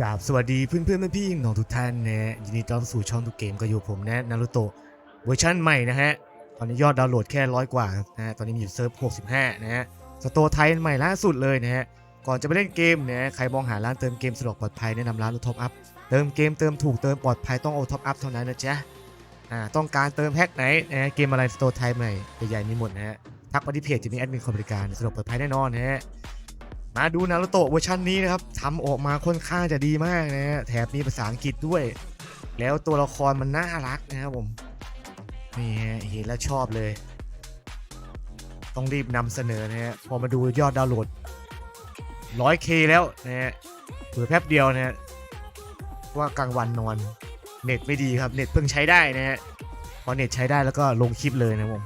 กราบสวัสดีเพื่อนเพื่อนพี่น้องทุกท่านนะฮะยินดีต้อนรับสู่ช่องทุกเกมก็อยู่ผมนะนารุโตะเวอร์ชันใหม่นะฮะตอนนี้ยอดดาวน์โหลดแค่ร้อยกว่านะฮะตอนนี้มีอยู่เซิร์ฟ65 นะฮะสโตร์ไทยใหม่ล่าสุดเลยนะฮะก่อนจะไปเล่นเกมนะฮะใครมองหาร้านเติมเกมสะดวกปลอดภัยแนะนำร้านรถท็อปอัพเติมเกมเติมถูกเติมปลอดภัยต้องเอท็อปอัพเท่านั้นนะจ๊ะอ่าต้องการเติมแพ็คไหนนะฮะเกมอะไรสโตร์ไทยใหม่ใหญ่ๆมีหมดนะฮะทักมาที่เพจจะมีแอดมินคอมบริการสะดวกปลอดภัยแน่นอนนะฮะ มาดูนารูโตะเวอร์ชันนี้นะครับทำออกมาค่อนข้างจะดีมากนะฮะแถบมีภาษาอังกฤษด้วย แล้วตัวละครมันน่ารักนะครับผมนี่เห็นแล้วชอบเลย ต้องรีบนำเสนอนะฮะพอมาดูยอดดาวน์โหลด 100k แล้วนะฮะเผื่อแป๊บเดียวนะฮะว่ากลางวันนอน เน็ตไม่ดีครับ เน็ตเพิ่งใช้ได้นะฮะพอเน็ตใช้ได้แล้วก็ลงคลิปเลยนะผม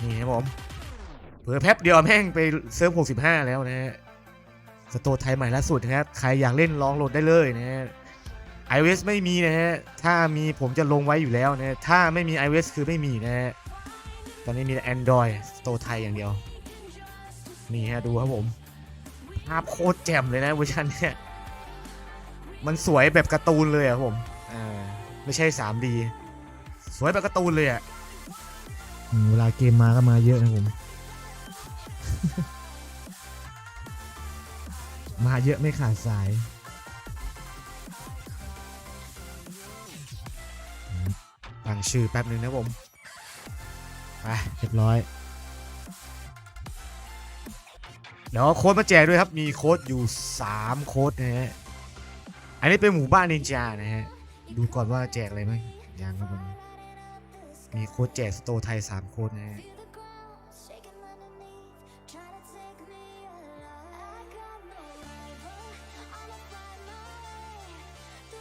นี่ครับผม เผื่อแป๊บเดียวแม่งไปเซิร์ฟ65 แล้วนะฮะสโตไทยใหม่ล่าสุดนะครับใครอยากเล่นลองโหลดได้เลยนะฮะ iOS ไม่มีนะฮะ ถ้ามีผมจะลงไว้อยู่แล้วนะ ถ้าไม่มี iOS คือไม่มีนะฮะ ตอนนี้มีแต่ Android สโตไทยอย่างเดียว นี่ฮะดูครับผม ภาพโคตรแจ่มเลยนะเวอร์ชันเนี่ยมันสวยแบบการ์ตูนเลยอะครับผม อ่า ไม่ใช่ 3D สวยแบบการ์ตูนเลยอะเวลาเกมมาก็มาเยอะนะผม มาเยอะไม่ขาดสาย ตั้งชื่อแป๊บหนึ่งนะผมไปเรียบร้อย เดี๋ยวเอาโค้ดมาแจกด้วยครับ มีโค้ดอยู่ 3 โค้ดนะฮะ อันนี้เป็นหมู่บ้านนินจานะฮะ ดูก่อนว่าแจกอะไรไหมยังครับผมมีโค้ดแจกสโตร์ไทย 3 โค้ดนะฮะ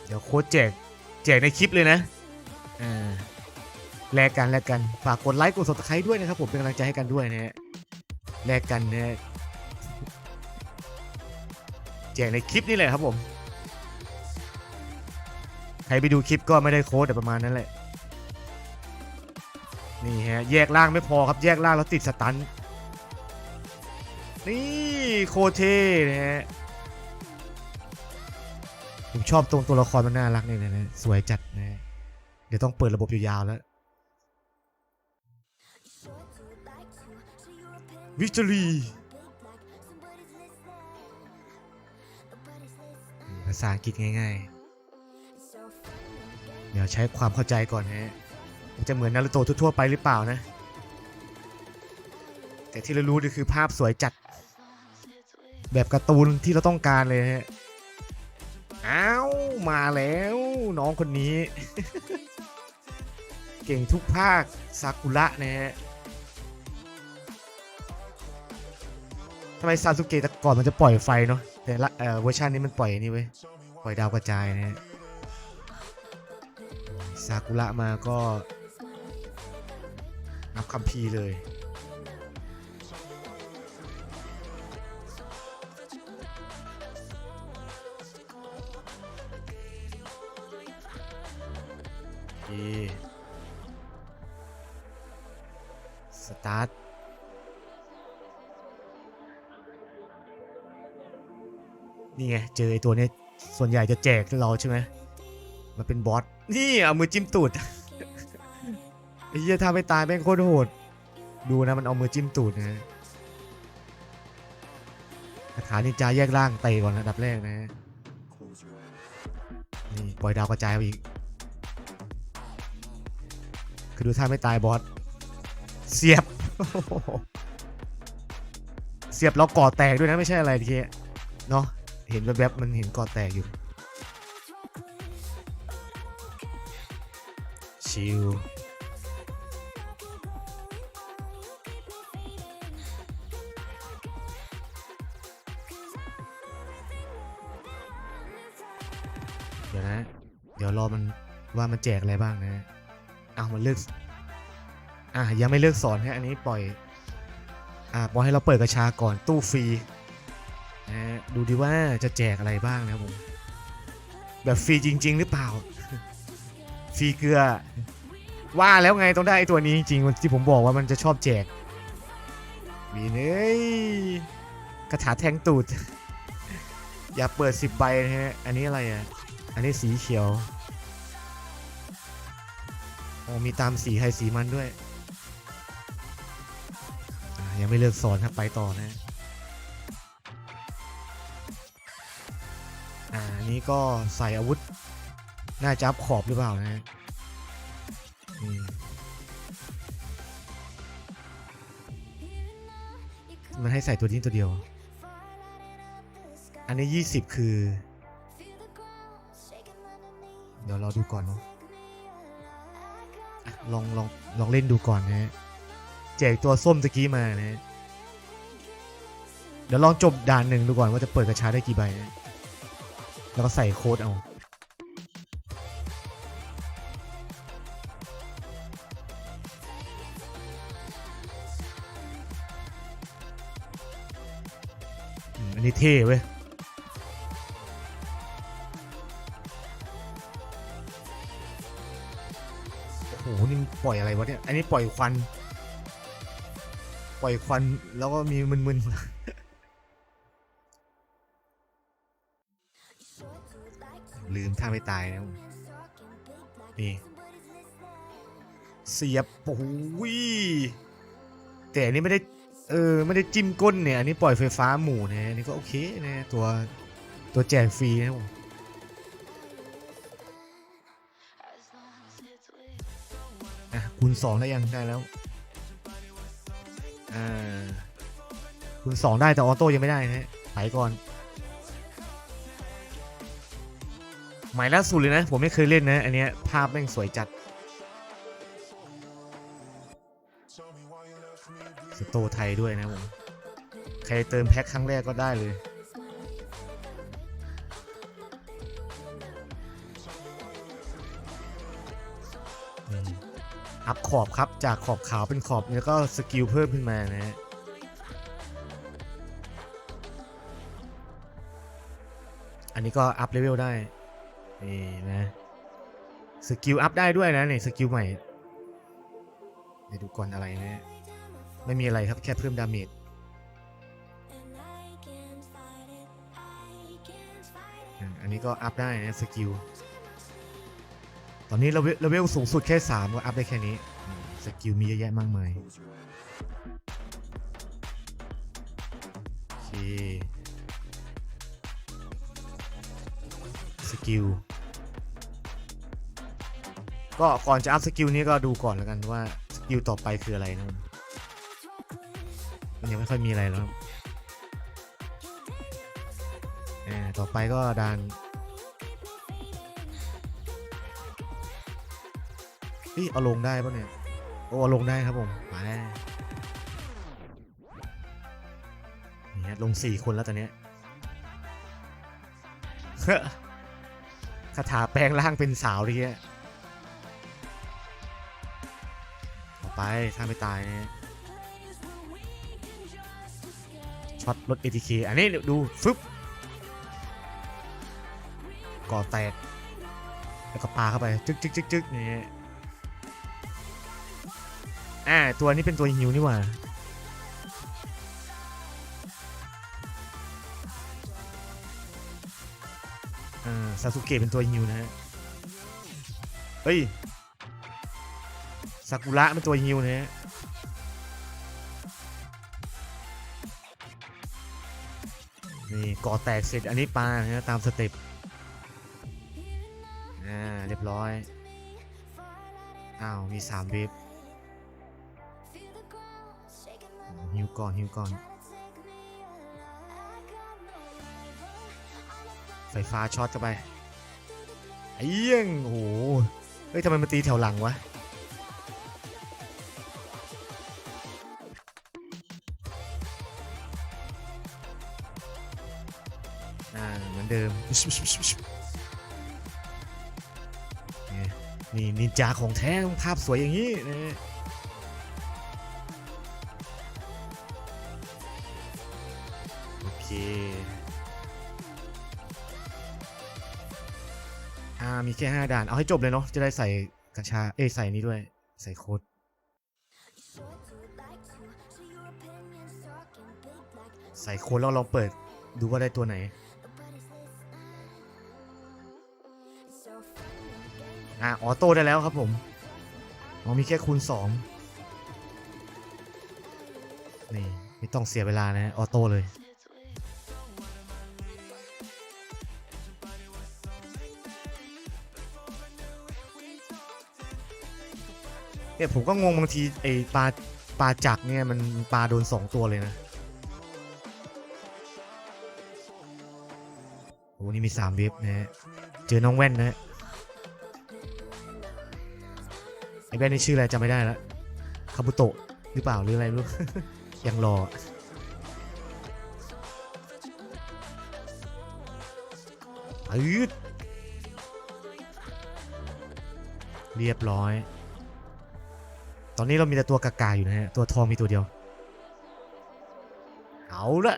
เดี๋ยวโค้ดแจกแจกในคลิปเลยนะอ่าแลกกันแลกกันฝากกดไลค์กด subscribe ด้วยนะครับผมเป็นกำลังใจให้กันด้วยนะฮะแลกกันนะแจกในคลิปนี่แหละครับผมใครไปดูคลิปก็ไม่ได้โค้ดแต่ประมาณนั้นแหละนี่ฮะแยกล่างไม่พอครับแยกล่างแล้วติดสตันนี่โคเท่นะฮะ ผมชอบตรงตัวละครมันน่ารักนี่นะนะสวยจัดนะ เดี๋ยวต้องเปิดระบบยาวๆแล้ววิจ o รีภาษาอังกฤษง่ายๆ เดี๋ยวใช้ความเข้าใจก่อนนะฮะมันจะเหมือนนารูโตะทั่วๆไปหรือเปล่านะ แต่ที่เรารู้นี่คือภาพสวยจัด แบบการ์ตูนที่เราต้องการเลยฮะ อ้าวมาแล้วน้องคนนี้ เก่งทุกภาคซากุระนะฮะทำไมซาสุเกะแต่ก่อนมันจะปล่อยไฟเนาะแต่ละเอ่อเวอร์ชันนี้มันปล่อยนี่เว้ยปล่อยดาวกระจายนะฮะซากุระมาก็นับคัมภีเลย สตาร์ทนี่ไงเจอไอตัวเนี้ยส่วนใหญ่จะแจกเราใช่ไหมมันเป็นบอสนี่เอามือจิ้มตูดไอ้เหี้ยถ้าไม่ตายแม่งโคตรโหด ดูนะมันเอามือจิ้มตูดนะฮะคาถานินจาแยกร่างเตะก่อนอันดับแรกนะฮะนี่ปล่อยดาวกระจายไปอีก คือดูท่าไม่ตายบอส เสียบ เสียบแล้วก่อแตกด้วยนะไม่ใช่อะไรทีเนาะเห็นแวบๆมันเห็นก่อแตกอยู่ ชิลเดี๋ยวนะ เดี๋ยวรอมันว่ามันแจกอะไรบ้างนะ เอามันเลือก อะยังไม่เลือกสอนฮะอันนี้ปล่อย อะปล่อยให้เราเปิดกระชาก่อนตู้ฟรีนะฮะดูดิว่าจะแจกอะไรบ้างนะผม แบบฟรีจริง ๆ หรือเปล่า ฟรีเกลือ ว่าแล้วไงต้องได้ไอตัวนี้จริงๆที่ผมบอกว่ามันจะชอบแจกวีเอ้ยกระถาแทงตูด อย่าเปิดสิบใบนะฮะ อันนี้อะไรอะ อันนี้สีเขียว อ้มีตามสีใครสีมันด้วย ยังไม่เลิกสอนครับไปต่อนะอ่าอันนี้ก็ใส่อาวุธ น่าจะอัพขอบหรือเปล่านะฮะมันให้ใส่ตัวนี้ตัวเดียว อันนี้ 20 คือ เดี๋ยวเราดูก่อนเนาะ ลองลองลองเล่นดูก่อนนะฮะแจกตัวส้มตะกี้มานะฮะเดี๋ยวลองจบด่านหนึ่งดูก่อนว่าจะเปิดกระชาได้กี่ใบนะแล้วก็ใส่โค้ดเอาอันนี้เท่เว้ย ล่อยอะไรวะเนี่ย อันนี้ปล่อยควัน ปล่อยควันแล้วก็มีมึนๆลืมท่าไม่ตายนะนี่ เสียบโอ้โหยแต่อันนี้ไม่ได้เออไม่ได้จิ้มก้นเนี่ย อันนี้ปล่อยไฟฟ้าหมู่เนี่ยอันนี่ก็โอเคนะตัวตัวแจกฟรีนะผม อะคูณสองได้ยังได้แล้วอ่าคูณสองได้แต่ออโต้ยังไม่ได้นะฮะไปก่อนใหม่ล่าสุดเลยนะ ผมไม่เคยเล่นนะ อันเนี้ยภาพแม่งสวยจัด สโตไทยด้วยนะผม ใครเติมแพ็คครั้งแรกก็ได้เลย ขอบครับ จากขอบขาวเป็นขอบแล้วก็สกิลเพิ่มขึ้นมานะฮะอันนี้ก็อัพเลเวลได้นี่นะสกิลอัพได้ด้วยนะนี่สกิลใหม่เดี๋ยวดูก่อนอะไรนะ ไม่มีอะไรครับแค่เพิ่มดาเมจอันนี้ก็อัพได้นะสกิลตอนนี้เลเวลเลเวลสูงสุดแค่ 3 ก็อัพได้แค่นี้ สกิลมีเยอะแยะมากมาย โอเค สกิล ก็ก่อนจะอัพสกิลนี้ก็ดูก่อนแล้วกันว่าสกิลต่อไปคืออะไรนะมันยังไม่ค่อยมีอะไรแล้วครับต่อไปก็ดานนี่เอาลงได้ปะเนี่ย โอ้ลงได้ครับผมมานี่ฮะลงสี่คนแล้วตอนนี้คาถาแปลงร่างเป็นสาวดิเงี้ยต่อไปถ้าไม่ตายเนี่ยช็อตรถ ATK อันนี้เดี๋ยวดูฟึบก่อแตก แล้วก็ปาเข้าไป จึ๊กจึ๊กจึ๊กจึ๊กนี่ อ่า ตัวนี้เป็นตัวฮิวนี่หว่า อ่า ซาสุเกะเป็นตัวฮิวนะฮะ เฮ้ย ซากุระเป็นตัวฮิวนะฮะนี่ก่อแตกเสร็จอันนี้ปลานะฮะตามสเต็ปอ่า เรียบร้อย อ้าว มีสามเวฟ ก่อนฮิวก่อน ไฟฟ้าช็อตเข้าไปไอ้เยี่ยงโอ้โหเฮ้ยทำไมมันตีแถวหลังวะอ่าเหมือนเดิมนี่นินจาของแท้งภาพสวยอย่างนี้นะ แค่ห้าด่าน เอาให้จบเลยเนาะ จะได้ใส่กระชา เอใส่นี้ด้วย ใส่โค้ด ใส่โค้ดแล้วลองเปิดดูว่าได้ตัวไหน อะออโต้ได้แล้วครับผมมันมีแค่คูณสองนี่ ไม่ต้องเสียเวลานะ ออโต้เลย เนี่ยผมก็งงบางทีไอปลาปลาจักเนี่ยมันปลาโดนสองตัวเลยนะโอ้นี่มีสามเว็บนะฮะเจอน้องแว่นนะไอแว่นนี่ชื่ออะไรจำไม่ได้แล้วคาบุโตะหรือเปล่าหรืออะไรรู้ยังรออืดเรียบร้อย ตอนนี้เรามีแต่ตัวกากาอยู่นะฮะ ตัวทองมีตัวเดียว เอาละ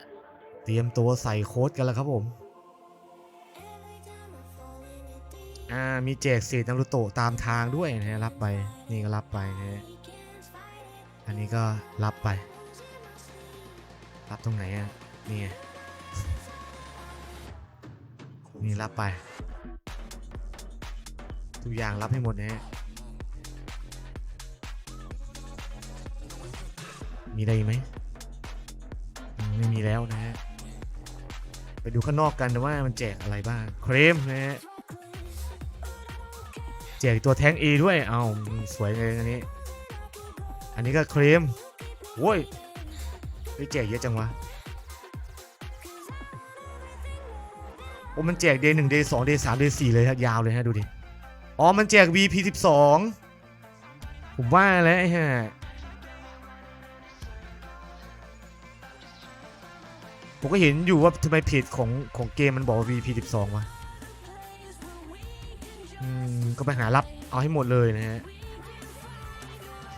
เตรียมตัวใส่โค้ดกันแล้วครับผม อ่า มีแจกเศษนารูโตะตามทางด้วยนะฮะ รับไป นี่ก็รับไปนะฮะ อันนี้ก็รับไป รับตรงไหนอะ นี่ไงนี่รับไป ทุกอย่างรับให้หมดนะฮะ มีอะไรไหมไม่มีแล้วนะฮะ ไปดูข้างนอกกันว่ามันแจกอะไรบ้าง เครมนะฮะ แจกตัวแท้ง A ด้วย เอาสวยเลยอันนี้ อันนี้ก็เครมโว้ยไปแจกเยอะจังวะ โอ้มันแจก day 1 day 2 day 3 day 4เลยครับยาวเลยฮะดูดิ อ๋อ มันแจก VP 12 ผมว่าแล้วไอ้ ผมก็เห็นอยู่ว่าทำไมเพจของของเกมมันบอกว่า VP 12วะอืมก็ไปหารับเอาให้หมดเลยนะฮะ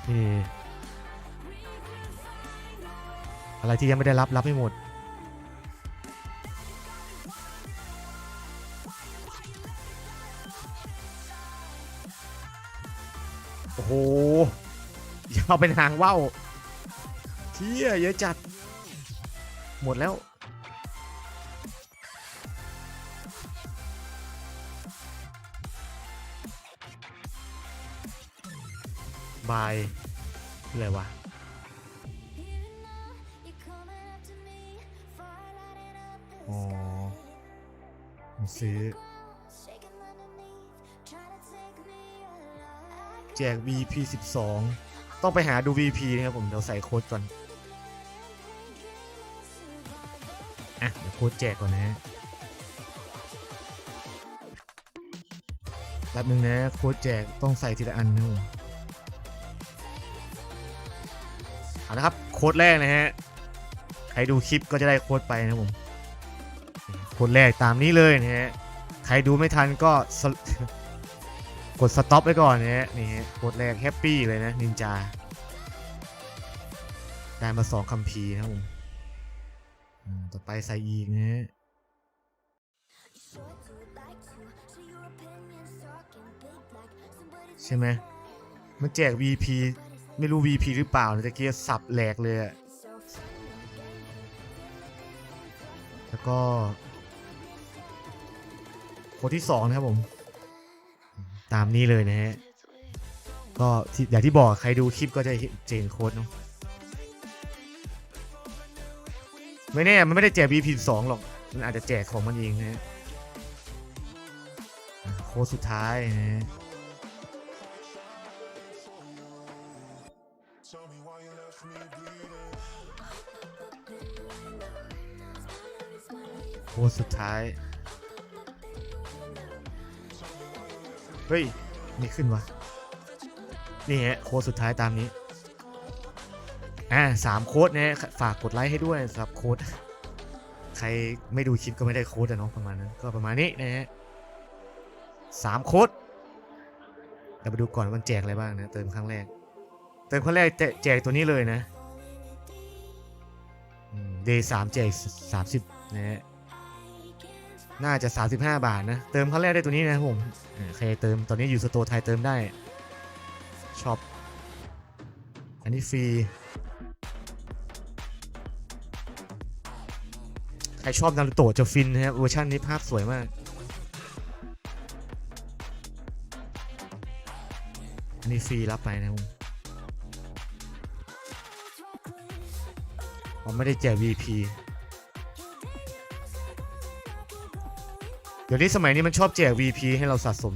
นี่อะไรที่ยังไม่ได้รับรับให้หมดโอ้โหยาวเป็นหางว่าวเที่ยเยอะจัด หมดแล้ว บายคืออะไรวะอ๋อผมซื้อแจก VP 12 ต้องไปหาดู VP นะครับผมเดี๋ยวใส่โค้ดก่อน อะ เดี๋ยวโค้ดแจกก่อนนะฮะแป๊บนึงนะ โค้ดแจกต้องใส่ทีละอันนะผม เอาละครับโค้ดแรกนะฮะใครดูคลิปก็จะได้โค้ดไปนะผมโค้ดแรกตามนี้เลยนะฮะใครดูไม่ทันก็กดสต็อปไว้ก่อนนะฮะนี่ฮะโค้ดแรกแฮปปี้เลยนะนินจาได้มาสองคัมภีร์นะผมอืมต่อไปใส่อีกนะฮะใช่ไหมมันแจก VP ไม่รู้ VP หรือเปล่านะตะเกียสับแหลกเลยอะแล้วก็โค้ดที่สองนะครับผม ตามนี้เลยนะฮะ ก็อย่างที่บอกใครดูคลิปก็จะเห็นเจนโค้ดเนาะไม่แน่ มันไม่ได้แจก BP 2หรอก มันอาจจะแจกของมันเองนะฮะโค้ดสุดท้ายนะ โค้ดสุดท้าย เฮ้ย ไม่ขึ้นวะนี่ฮะโค้ดสุดท้ายตามนี้ อ่าสามโค้ดนะฮะฝากกดไลค์ให้ด้วยสำหรับโค้ด ใครไม่ดูคลิปก็ไม่ได้โค้ดอะเนาะประมาณนั้น ก็ประมาณนี้นะฮะสามโค้ดเดี๋ยวมาดูก่อนวันแจกอะไรบ้างนะ เติมครั้งแรก เติมครั้งแรกแจกตัวนี้เลยนะเดย์สามแจกสามสิบนะฮะ น่าจะ 35 บาทนะ เติมครั้งแรกได้ตัวนี้นะผมอ่าใครเติมตอนนี้อยู่สโตร์ไทยเติมได้ช็อปอันนี้ฟรีใครชอบนารูโตะจะฟินนะครับเวอร์ชันนี้ภาพสวยมาก อันนี้ฟรีรับไปนะผมผมไม่ได้แจก VP ดี๋ยวนี้สมัยนี้มันชอบแจก VP ให้เราสะสม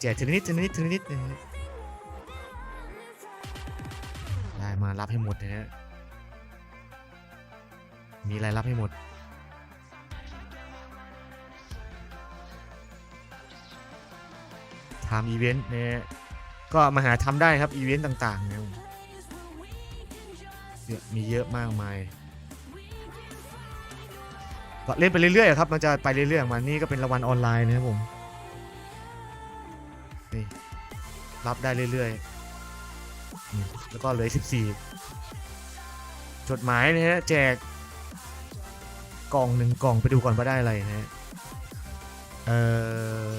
แจกทีนิดทีนิดทีนิดนะฮะได้มารับให้หมดนะฮะมีอะไรรับให้หมดทำอีเวนต์นะฮะก็มาหาทำได้ครับ อีเวนต์ต่างๆเนะครับเยมีเยอะมากมาย ก็เล่นไปเรื่อยๆครับ มันจะไปเรื่อยๆมานี่ก็เป็นรางวัลออนไลน์นะครับผมนี่รับได้เรื่อยๆ แล้วก็เหลือ 14 จดหมายนะฮะแจก กล่องหนึ่งกล่องไปดูก่อนว่าได้อะไรนะฮะ เอ่อ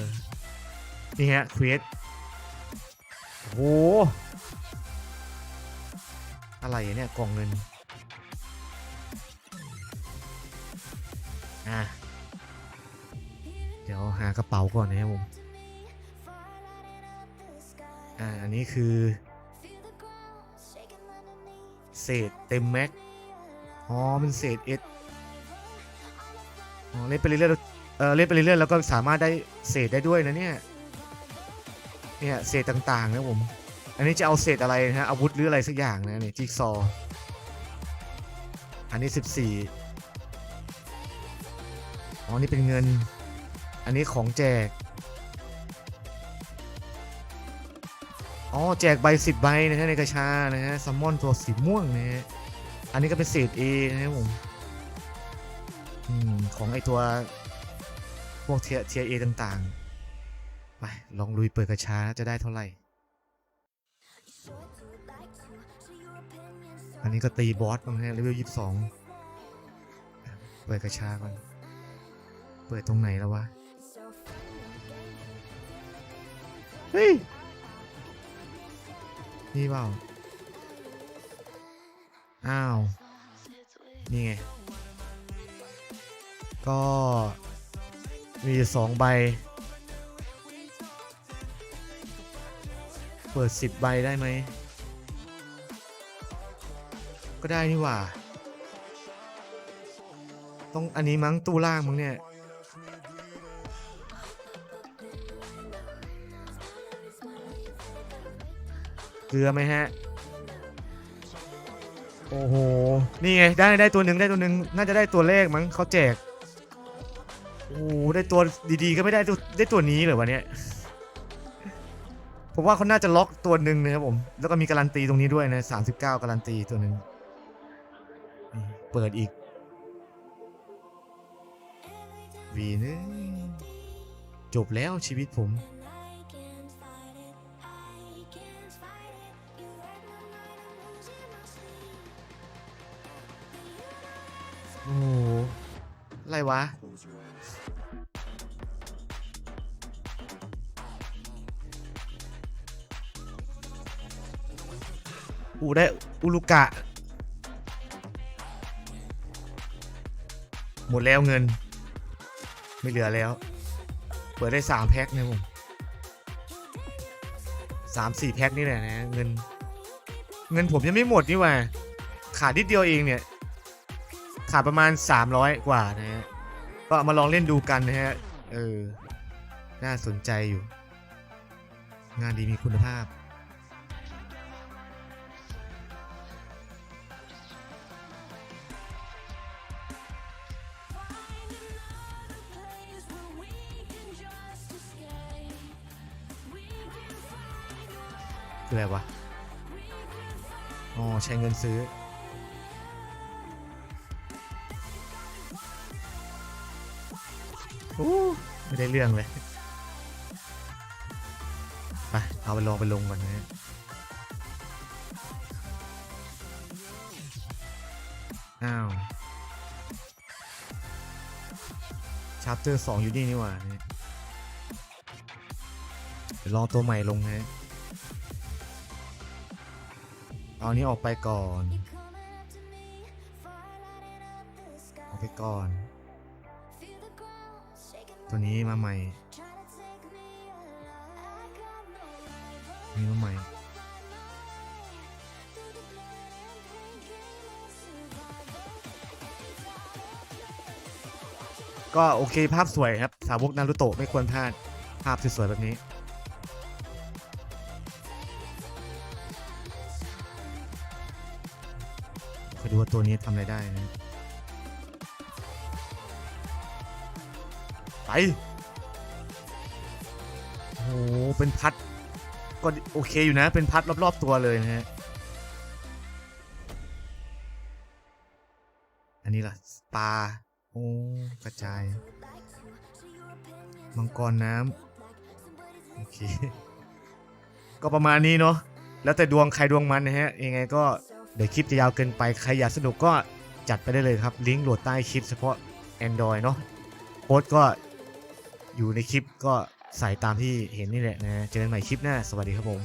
นี่ฮะเควสโอ้โห อะไรเนี่ยกล่องเงิน หากระเป๋าก่อนนะครับผม อ่า อันนี้คือ เศษเต็มแม็ก อ๋อเป็นเศษเอสเล่นไปเรื่อยๆเออเล่นไปเรื่อยๆแล้วก็สามารถได้เศษได้ด้วยนะเนี่ย เนี่ยเศษต่างๆนะผม อันนี้จะเอาเศษอะไรนะฮะอาวุธหรืออะไรสักอย่างนะเนี่ยจิ๊กซอว์อันนี้ 14อ๋อนี่เป็นเงิน อันนี้ของแจก อ๋อ แจกใบ10ใบนะฮะในกระชานะฮะซัมมอนตัวสีม่วงนะฮะ อันนี้ก็เป็นเศษ A นะครับผมอของไอตัวพวกเทียเทียเอต่างๆ ไป ลองลุยเปิดกระชาจะได้เท่าไหร่ อันนี้ก็ตีบอสบ้างฮะเลเวลยี่สิบสองเปิดกระชาก่อน เปิดตรงไหนแล้ววะ เฮ้ยนี่เปล่า อ้าว นี่ไง ก็มีสองใบ เปิดสิบใบได้ไหม ก็ได้นี่หว่า ต้องอันนี้มั้งตู้ล่างมั้งเนี่ย เกลือไหมฮะ โอ้โห นี่ไง ได้ได้ตัวหนึ่งได้ตัวหนึ่งน่าจะได้ตัวเลขมั้งเขาแจก โอ้ได้ตัวดีๆ ก็ไม่ได้ตัวได้ตัวนี้เหรอวะเนี่ยผมว่าเขาน่าจะล็อกตัวหนึ่งนะครับผม แล้วก็มีการันตีตรงนี้ด้วยนะ39การันตีตัวหนึ่ง เปิดอีก วีนึงจบแล้วชีวิตผม โอ้อะไรวะ อูได้อุลุกะ หมดแล้วเงิน ไม่เหลือแล้ว เปิดได้สามแพ็คนะผมสามสี่แพ็คนี่แหละนะ เงิน เงินผมยังไม่หมดนี่ว่า ขาดนิดเดียวเองเนี่ย ขาดประมาณ 300 กว่านะฮะก็มาลองเล่นดูกันนะฮะเออน่าสนใจอยู่ งานดีมีคุณภาพคืออะไรวะ อ๋อ ใช้เงินซื้อ ไม่ได้เรื่องเลยไปเอาไปลองไปลงก่อนนะฮะอ้าวชาร์เตอร์สองอยู่นี่นี่หว่าเนี่ยเดี๋ยวลองตัวใหม่ลงนะฮะเอาอันนี้ออกไปก่อน ออกไปก่อน ตัวนี้มาใหม่มีมาใหม่ ก็โอเคภาพสวยครับ สาวกนารูโตะไม่ควรพลาด ภาพสวยๆแบบนี้คอยดูว่าตัวนี้ทำอะไรได้นะ ไปโอ้เป็นพัดก็โอเคอยู่นะ เป็นพัดรอบ ๆ ตัวเลยนะฮะ อันนี้ล่ะปลาโอ้กระจาย มังกรน้ำโอเค ก็ประมาณนี้เนาะ แล้วแต่ดวงใครดวงมันนะฮะ ยังไงก็เดี๋ยวคลิปจะยาวเกินไป ใครอยากสนุกก็จัดไปได้เลยครับ ลิงก์โหลดใต้คลิปเฉพาะ Android เนาะโค้ดก็ อยู่ในคลิปก็ใส่ตามที่เห็นนี่แหละนะเจอกันใหม่คลิปหน้า สวัสดีครับผม